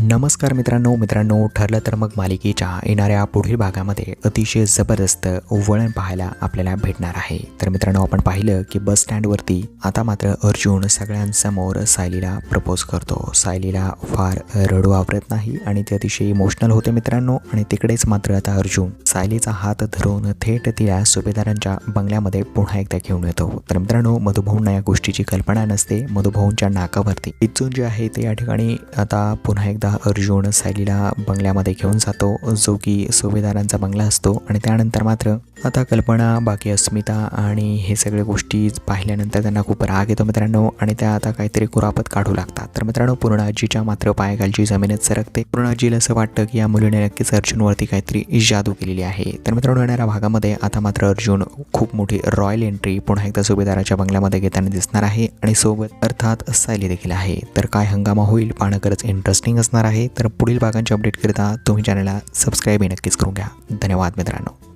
नमस्कार मित्रांनो मित्रांनो ठरलं तर मग मालिकेच्या येणाऱ्या पुढील भागामध्ये अतिशय जबरदस्त वळण पाहायला आपल्याला भेटणार आहे. तर मित्रांनो आपण पाहिलं की बस स्टँडवरती आता मात्र अर्जुन सगळ्यांसमोर सायलीला प्रपोज करतो. सायलीला फार रडू आवरत नाही आणि ते अतिशय इमोशनल होते मित्रांनो आणि तिकडेच मात्र आता अर्जुन सायलीचा हात धरून थेट तिला सुभेदारांच्या बंगल्यामध्ये पुन्हा एकदा घेऊन येतो. तर मित्रांनो मधुभाऊंना या गोष्टीची कल्पना नसते. मधुभाऊंच्या नाकावरती इथून जे आहे ते या ठिकाणी आता पुन्हा एकदा अर्जुन सायलीला बंगल्यामध्ये घेऊन जातो. जो की सुभेदारांचा बंगला असतो आणि त्यानंतर मात्र आता कल्पना बाकी अस्मिता आणि हे सगळे गोष्टी पाहिल्यानंतर त्यांना खूप राग येतो मित्रांनो आणि त्या आता काहीतरी कुरापत काढू लागतात. तर मित्रांनो पूर्णाजीच्या मात्र पायाखालची जमीनच सरकते. पूर्णाजीला असं वाटतं की या मुलीने नक्कीच अर्जुनवरती काहीतरी जादू केलेली आहे. तर मित्रांनो येणाऱ्या भागामध्ये आता मात्र अर्जुन खूप मोठी रॉयल एंट्री पुन्हा एकदा सुभेदाराच्या बंगल्यामध्ये घेताना दिसणार आहे आणि सोबत अर्थात सायली देखील आहे. तर काय हंगामा होईल पाहणं खरंच इंटरेस्टिंग असणार आहे तर पुढील भागांची अपडेटकरिता तुम्ही चॅनलला सबस्क्राईबही नक्कीच करून घ्या. धन्यवाद मित्रांनो.